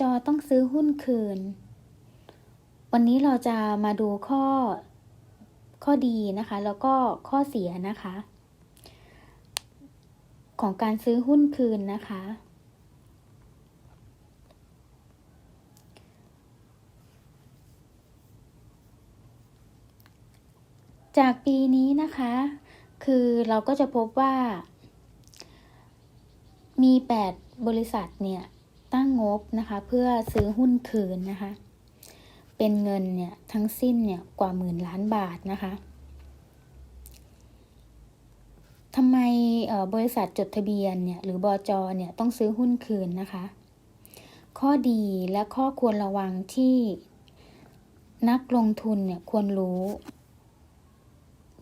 จต้องซื้อหุ้นคืน วันนี้เราจะมาดูข้อข้อดีนะคะ แล้วก็ข้อเสียนะคะ ของการซื้อหุ้นคืนนะคะ จากปีนี้นะคะ คือเราก็จะพบว่า มี 8 บริษัทเนี่ย ตั้งงบนะคะเพื่อซื้อหุ้นคืนนะคะ เป็นเงินเนี่ยทั้งสิ้นเนี่ยกว่าหมื่นล้านบาทนะคะทำไมบริษัทจดทะเบียนเนี่ยหรือบอจเนี่ยต้องซื้อหุ้นคืนนะคะ ข้อดีและข้อควรระวังที่นักลงทุนเนี่ยควรรู้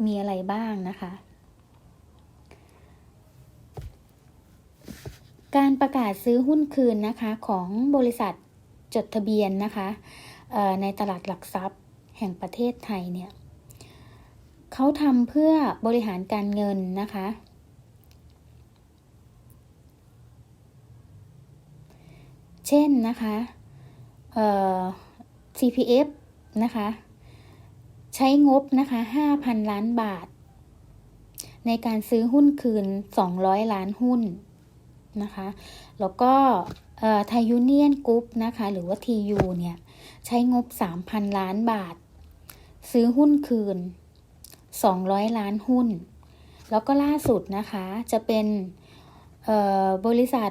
มีอะไรบ้างนะคะ การประกาศซื้อหุ้นคืนนะคะของบริษัทจดทะเบียนนะคะในตลาดหลักทรัพย์แห่งประเทศไทยเนี่ยเขาทำเพื่อบริหารการเงินนะคะ เช่นนะคะ CPF นะคะ ใช้งบนะคะ 5,000 ล้านบาท ในการซื้อหุ้นคืน 200 ล้านหุ้น นะคะ แล้วก็ไทยูเนียนกรุ๊ปนะคะ หรือว่า TU เนี่ย ใช้งบ 3,000 ล้านบาท ซื้อหุ้นคืน 200 ล้านหุ้น แล้วก็ล่าสุดนะคะจะเป็นบริษัท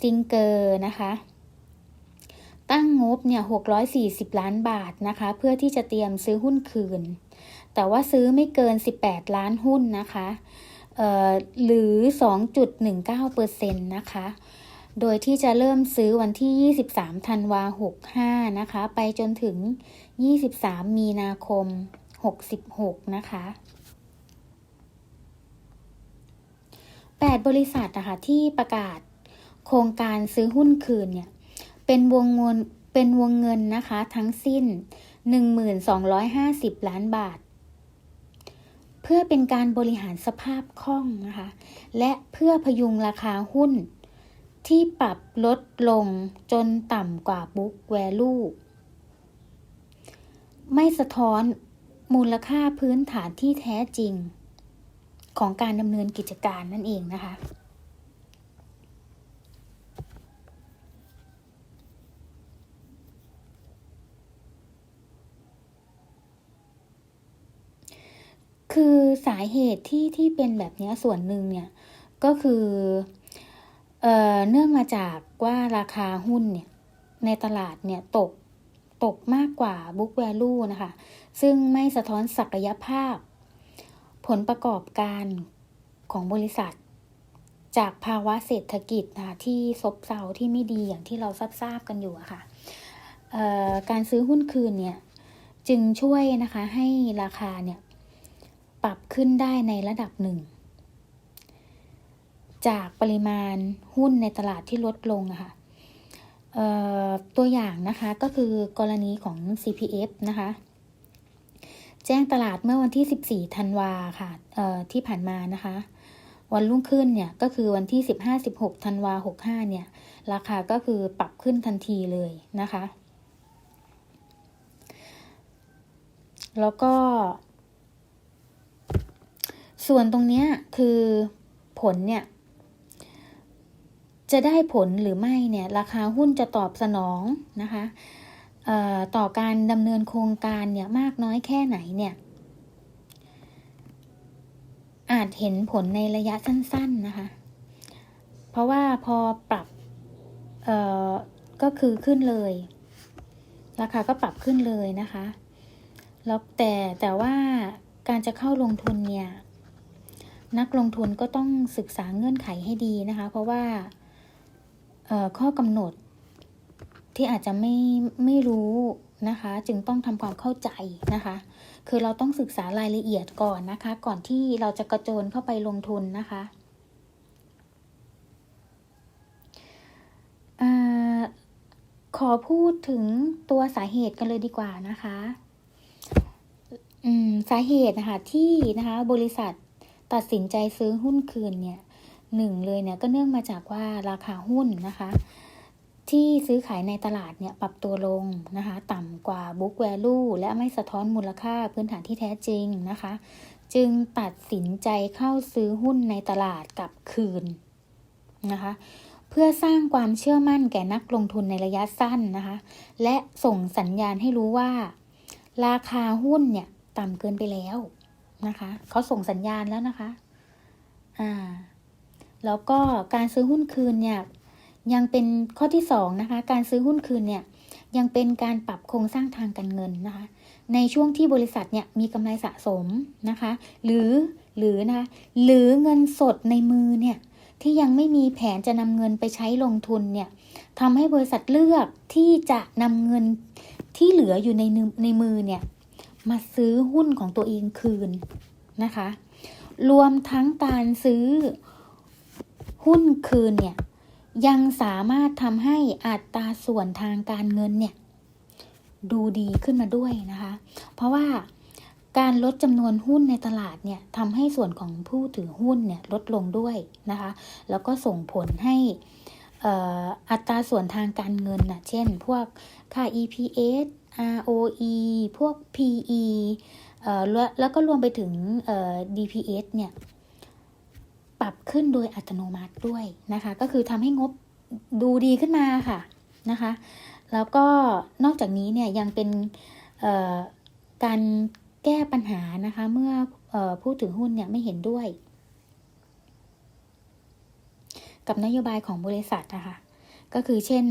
ซิงเกอร์นะคะ ตั้งงบเนี่ย 640 ล้านบาทนะคะ เพื่อที่จะเตรียมซื้อหุ้นคืน แต่ว่าซื้อไม่เกิน 18 ล้านหุ้นนะคะ หรือ 2.19%นะคะ โดยที่จะเริ่มซื้อวันที่ 23 ธันวา65 นะคะ ไปจนถึง 23 มีนาคม 66 นะคะ8 บริษัทนะคะที่ประกาศโครงการซื้อหุ้นคืนเนี่ยเป็นวงเงินเป็นวงเงินนะคะทั้งสิ้น 1,250 ล้านบาท พื่อเป็นการบริหารสภาพคล่องนะคะ และเพื่อพยุงราคาหุ้นที่ปรับลดลงจนต่ำกว่า book value ไม่สะท้อนมูลค่าพื้นฐานที่แท้จริง ของการดำเนินกิจการนั่นเองนะคะ คือสาเหตุที่ที่เป็นแบบนี้ส่วนหนึ่งเนี่ยก็คือเอ่อเนื่องมาจากว่าราคาหุ้นเนี่ยในตลาดเนี่ยตกตกมากกว่า book value นะคะ ซึ่งไม่สะท้อนศักยภาพ ผลประกอบการของบริษัท จากภาวะเศรษฐกิจนะคะที่ซบเซาที่ไม่ดีอย่างที่เราทราบทราบกันอยู่อะค่ะการซื้อหุ้นคืนเนี่ย จึงช่วยนะคะให้ราคาเนี่ย ปรับขึ้นได้ในระดับหนึ่ง จากปริมาณหุ้นในตลาดที่ลดลงอะค่ะตัวอย่างนะคะก็คือกรณีของ CPF นะคะ แจ้งตลาดเมื่อวันที่ 14 ธันวาค่ะที่ผ่านมานะคะ วันรุ่งขึ้นเนี่ยก็คือวันที่ 15-16 ธันวา 65 เนี่ย ราคาก็คือปรับขึ้นทันทีเลยนะคะ แล้วก็ ส่วนตรงนี้คือผลเนี่ย จะได้ผลหรือไม่เนี่ย ราคาหุ้นจะตอบสนองนะคะต่อการดำเนินโครงการเนี่ยมากน้อยแค่ไหนเนี่ย อาจเห็นผลในระยะสั้น ๆนะคะ เพราะว่าพอปรับก็คือขึ้นเลย ราคาก็ปรับขึ้นเลยนะคะ แล้วแต่แต่ว่าการจะเข้าลงทุนเนี่ย นักลงทุนก็ต้องศึกษาเงื่อนไขให้ดีนะคะ เพราะว่าข้อกำหนดที่อาจจะไม่ไม่รู้นะคะ จึงต้องทำความเข้าใจนะคะ คือเราต้องศึกษารายละเอียดก่อนนะคะ ก่อนที่เราจะกระโจนเข้าไปลงทุนนะคะอขอพูดถึงตัวสาเหตุกันเลยดีกว่านะคะสาเหตุนะคะที่นะคะบริษัท ตัดสินใจซื้อหุ้นคืนเนี่ยหนึ่งเลยเนี่ยก็เนื่องมาจากว่าราคาหุ้นนะคะ ที่ซื้อขายในตลาดเนี่ยปรับตัวลงนะคะ ต่ำกว่า book value และไม่สะท้อนมูลค่าพื้นฐานที่แท้จริงนะคะ จึงตัดสินใจเข้าซื้อหุ้นในตลาดกลับคืนนะคะเพื่อสร้างความเชื่อมั่นแก่นักลงทุนในระยะสั้นนะคะ และส่งสัญญาณให้รู้ว่า ราคาหุ้นเนี่ยต่ำเกินไปแล้ว นะคะเขาส่งสัญญาณแล้วนะคะอ่าแล้วก็การซื้อหุ้นคืนเนี่ยยังเป็นข้อที่สองนะคะการซื้อหุ้นคืนเนี่ยยังเป็นการปรับโครงสร้างทางการเงินนะคะ ในช่วงที่บริษัทเนี่ยมีกำไรสะสมนะคะ หรือหรือนะคะหรือเงินสดในมือเนี่ยที่ยังไม่มีแผนจะนำเงินไปใช้ลงทุนเนี่ยทำให้บริษัทเลือกที่จะนำเงินที่เหลืออยู่ในในมือเนี่ย มาซื้อหุ้นของตัวเองคืนนะคะ รวมทั้งการซื้อหุ้นคืนเนี่ยยังสามารถทำให้อัตราส่วนทางการเงินเนี่ยดูดีขึ้นมาด้วยนะคะ เพราะว่าการลดจำนวนหุ้นในตลาดเนี่ยทำให้ส่วนของผู้ถือหุ้นเนี่ยลดลงด้วยนะคะ แล้วก็ส่งผลให้อัตราส่วนทางการเงินนะเช่น พวกค่า EPS ROE พวก PE แล้วก็รวมไปถึง DPS เนี่ยปรับขึ้นโดยอัตโนมัติด้วยนะคะ ก็คือทำให้งบดูดีขึ้นมาค่ะนะคะ แล้วก็นอกจากนี้เนี่ยยังเป็นการแก้ปัญหานะคะ เมื่ออผู้ถือหุ้นเนี่ยไม่เห็นด้วย กับนโยบายของบริษัทนะคะ ก็คือเช่น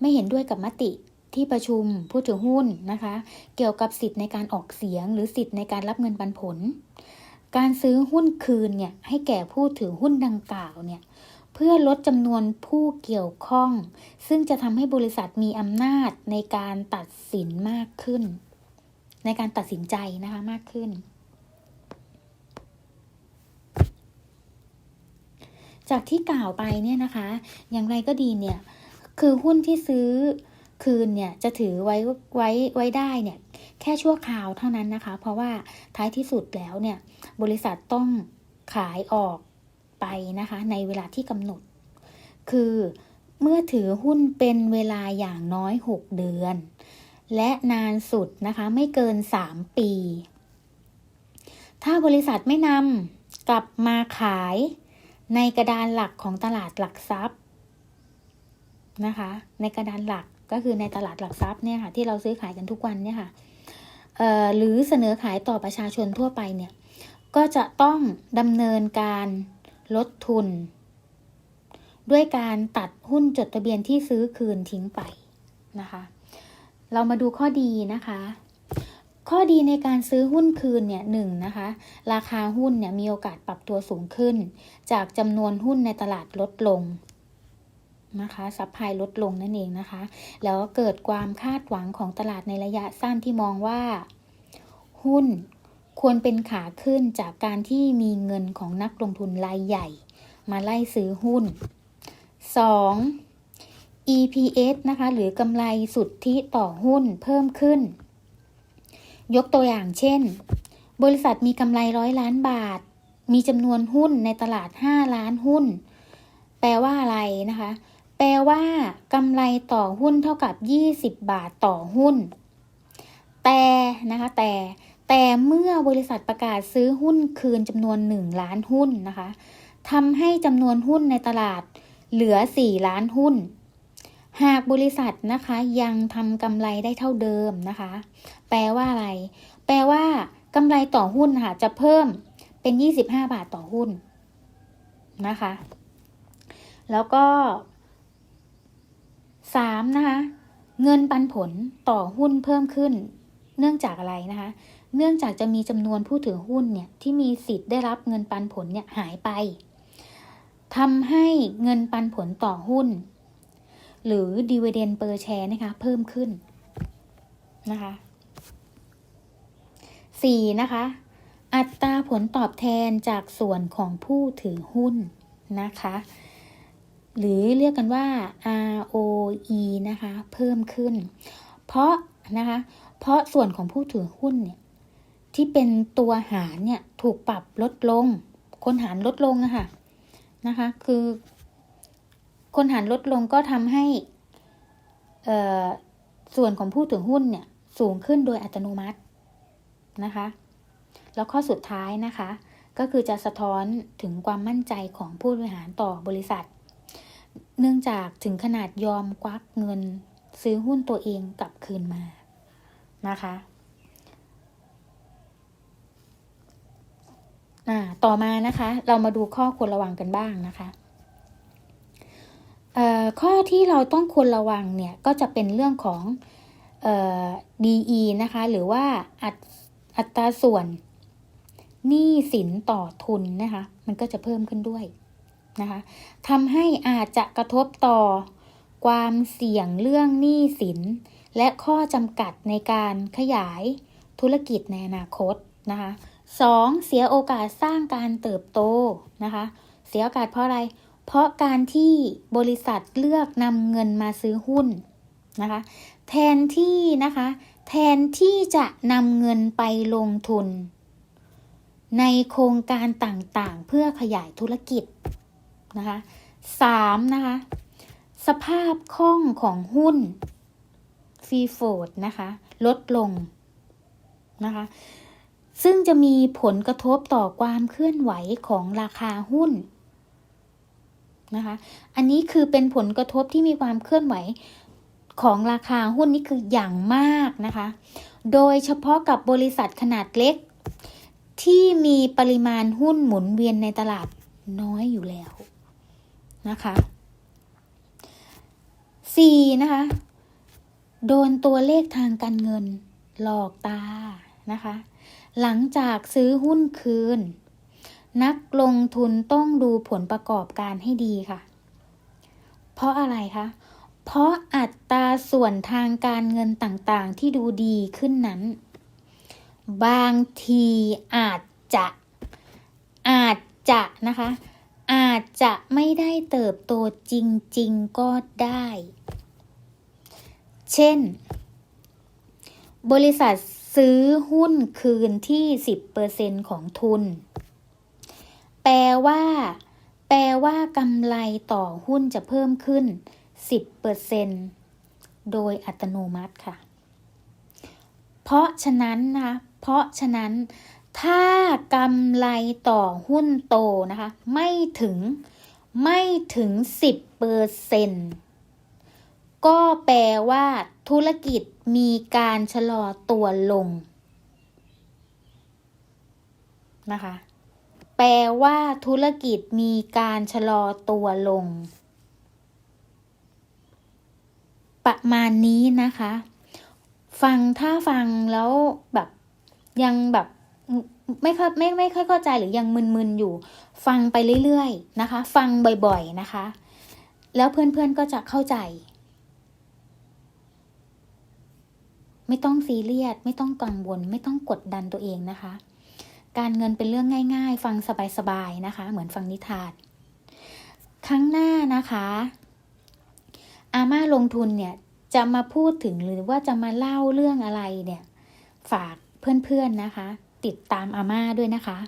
ไม่เห็นด้วยกับมติ ที่ประชุมผู้ถือหุ้นนะคะ เกี่ยวกับสิทธิ์ในการออกเสียง หรือสิทธิ์ในการรับเงินปันผล การซื้อหุ้นคืนเนี่ยให้แก่ผู้ถือหุ้นดังกล่าวเนี่ยเพื่อลดจำนวนผู้เกี่ยวข้อง ซึ่งจะทำให้บริษัทมีอำนาจในการตัดสินมากขึ้น ในการตัดสินใจนะคะมากขึ้น จากที่กล่าวไปเนี่ยนะคะ อย่างไรก็ดีเนี่ยคือหุ้นที่ซื้อ คืนเนี่ยจะถือไว้ไว้ไว้ได้เนี่ยแค่ชั่วคราวเท่านั้นนะคะ เพราะว่าท้ายที่สุดแล้วเนี่ยบริษัทต้องขายออกไปนะคะ ในเวลาที่กำหนด คือเมื่อถือหุ้นเป็นเวลาอย่างน้อย 6 เดือน และนานสุดนะคะไม่เกิน 3 ปี ถ้าบริษัทไม่นำกลับมาขายในกระดานหลักของตลาดหลักทรัพย์นะคะ ในกระดานหลัก ก็คือในตลาดหลักทรัพย์เนี่ยค่ะที่เราซื้อขายกันทุกวันเนี่ยค่ะหรือเสนอขายต่อประชาชนทั่วไปเนี่ยก็จะต้องดำเนินการลดทุน ด้วยการตัดหุ้นจดทะเบียนที่ซื้อคืนทิ้งไปนะคะ เรามาดูข้อดีนะคะ ข้อดีในการซื้อหุ้นคืนเนี่ยหนึ่งนะคะ ราคาหุ้นเนี่ยมีโอกาสปรับตัวสูงขึ้น จากจำนวนหุ้นในตลาดลดลง นะคะซับไพลดลงนั่นเองนะคะ แล้วเกิดความคาดหวังของตลาดในระยะสั้นที่มองว่า หุ้นควรเป็นขาขึ้นจากการที่มีเงินของนักลงทุนรายใหญ่ มาไล่ซื้อหุ้น 2. EPS นะคะ หรือกำไรสุทธิต่อหุ้นเพิ่มขึ้น ยกตัวอย่างเช่น บริษัทมีกำไรร้อยล้านบาท มีจำนวนหุ้นในตลาด 5 ล้านหุ้น แปลว่าอะไรนะคะ แปลว่ากำไรต่อหุ้นเท่ากับ 20 บาทต่อหุ้น แต่นะคะแต่แต่เมื่อบริษัทประกาศซื้อหุ้นคืนจำนวน 1 ล้านหุ้นนะคะทำให้จำนวนหุ้นในตลาดเหลือ 4 ล้านหุ้น หากบริษัทนะคะยังทำกำไรได้เท่าเดิมนะคะ แปลว่าอะไร แปลว่ากำไรต่อหุ้นค่ะจะเพิ่มเป็น 25 บาทต่อหุ้นนะคะ แล้วก็ สามนะคะเงินปันผลต่อหุ้นเพิ่มขึ้น เนื่องจากอะไรนะคะ เนื่องจากจะมีจำนวนผู้ถือหุ้นเนี่ยที่มีสิทธิ์ได้รับเงินปันผลเนี่ยหายไปทำให้เงินปันผลต่อหุ้น หรือ dividend per share นะคะ เพิ่มขึ้นนะคะสี่นะคะ อัตราผลตอบแทนจากส่วนของผู้ถือหุ้นนะคะ หรือเรียกกันว่า ROE นะคะ เพิ่มขึ้น เพราะนะคะ เพราะส่วนของผู้ถือหุ้นเนี่ยที่เป็นตัวหารเนี่ยถูกปรับลดลง คนหารลดลงนะคะนะคะ คือ คนหารลดลงก็ทำให้ส่วนของผู้ถือหุ้นเนี่ยสูงขึ้นโดยอัตโนมัตินะคะ แล้วข้อสุดท้ายนะคะ ก็คือจะสะท้อนถึงความมั่นใจของผู้บริหารต่อบริษัท เนื่องจากถึงขนาดยอมควักเงิน ซื้อหุ้นตัวเองกลับคืนมานะคะอ่าต่อมานะคะ เรามาดูข้อควรระวังกันบ้างนะคะข้อที่เราต้องควรระวังเนี่ยก็จะเป็นเรื่องของออ DE นะคะหรือว่าอัตอัตราส่วนหนี้สินต่อทุนนะคะ มันก็จะเพิ่มขึ้นด้วย นะคะทำให้อาจจะกระทบต่อความเสี่ยงเรื่องหนี้สิน และข้อจำกัดในการขยายธุรกิจในอนาคตนะคะสองเสียโอกาสสร้างการเติบโตนะคะเสียโอกาสเพราะอะไร เพราะการที่บริษัทเลือกนำเงินมาซื้อหุ้นนะคะแทนที่นะคะแทนที่จะนำเงินไปลงทุน ในโครงการต่างๆ เพื่อขยายธุรกิจ นะคะสามนะคะ สภาพคล่องของหุ้นฟรีโฟดนะคะ ลดลงนะคะ ซึ่งจะมีผลกระทบต่อความเคลื่อนไหวของราคาหุ้นนะคะ อันนี้คือเป็นผลกระทบที่มีความเคลื่อนไหวของราคาหุ้นนี่คืออย่างมากนะคะ โดยเฉพาะกับบริษัทขนาดเล็ก ที่มีปริมาณหุ้นหมุนเวียนในตลาดน้อยอยู่แล้ว นะคะ 4. นะคะ โดนตัวเลขทางการเงินหลอกตานะคะ หลังจากซื้อหุ้นคืน นักลงทุนต้องดูผลประกอบการให้ดีค่ะ เพราะอะไรคะ เพราะอัตราส่วนทางการเงินต่างๆ ที่ดูดีขึ้นนั้น บางทีอาจจะอาจจะนะคะ อาจจะไม่ได้เติบโตจริง ๆ ก็ได้ เช่น บริษัทซื้อหุ้นคืนที่ 10%ของทุน แปลว่า แปลว่ากำไรต่อหุ้นจะเพิ่มขึ้น 10%โดยอัตโนมัติค่ะ เพราะฉะนั้นนะคะเพราะฉะนั้น ถ้ากำไรต่อหุ้นโตนะคะ ไม่ถึงไม่ถึง 10%ก็แปลว่า ธุรกิจมีการชะลอตัวลงนะคะ แปลว่า ธุรกิจมีการชะลอตัวลง ประมาณนี้นะคะ ฟังถ้าฟังแล้วแบบยังแบบ ไม่ค่อยไม่ไม่ค่อยเข้าใจหรือยังมึนๆอยู่ ฟังไปเรื่อยๆนะคะ ฟังบ่อยๆนะคะ แล้วเพื่อนๆก็จะเข้าใจ ไม่ต้องซีเรียสไม่ต้องกังวล ไม่ต้องกดดันตัวเองนะคะ การเงินเป็นเรื่องง่าย ๆ ฟังสบายๆนะคะ เหมือนฟังนิทานครั้งหน้านะคะ อาม่าลงทุนเนี่ยจะมาพูดถึงหรือว่าจะมาเล่าเรื่องอะไรเนี่ย ฝากเพื่อนๆนะคะ ติดตามอาม่าด้วยนะคะ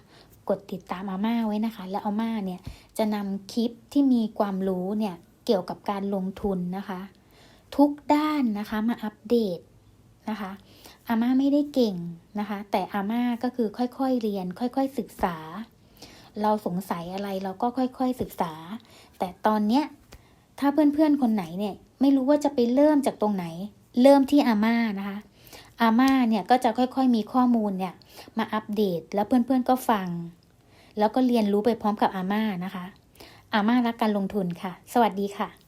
กดติดตามอาม่าไว้นะคะ แล้วอาม่าเนี่ยจะนำคลิปที่มีความรู้เนี่ยเกี่ยวกับการลงทุนนะคะ ทุกด้านนะคะมาอัปเดตนะคะอาม่าไม่ได้เก่งนะคะ แต่อาม่าก็คือค่อยๆเรียน ค่อยๆศึกษา เราสงสัยอะไรเราก็ค่อยๆศึกษา แต่ตอนเนี้ยถ้าเพื่อนๆคนไหนเนี่ย ไม่รู้ว่าจะไปเริ่มจากตรงไหน เริ่มที่อาม่านะคะ อาม่าเนี่ยก็จะค่อยๆมีข้อมูลเนี่ยมาอัปเดตแล้วเพื่อนๆก็ฟัง แล้วก็เรียนรู้ไปพร้อมกับอาม่านะคะ อาม่ารักการลงทุนค่ะ สวัสดีค่ะ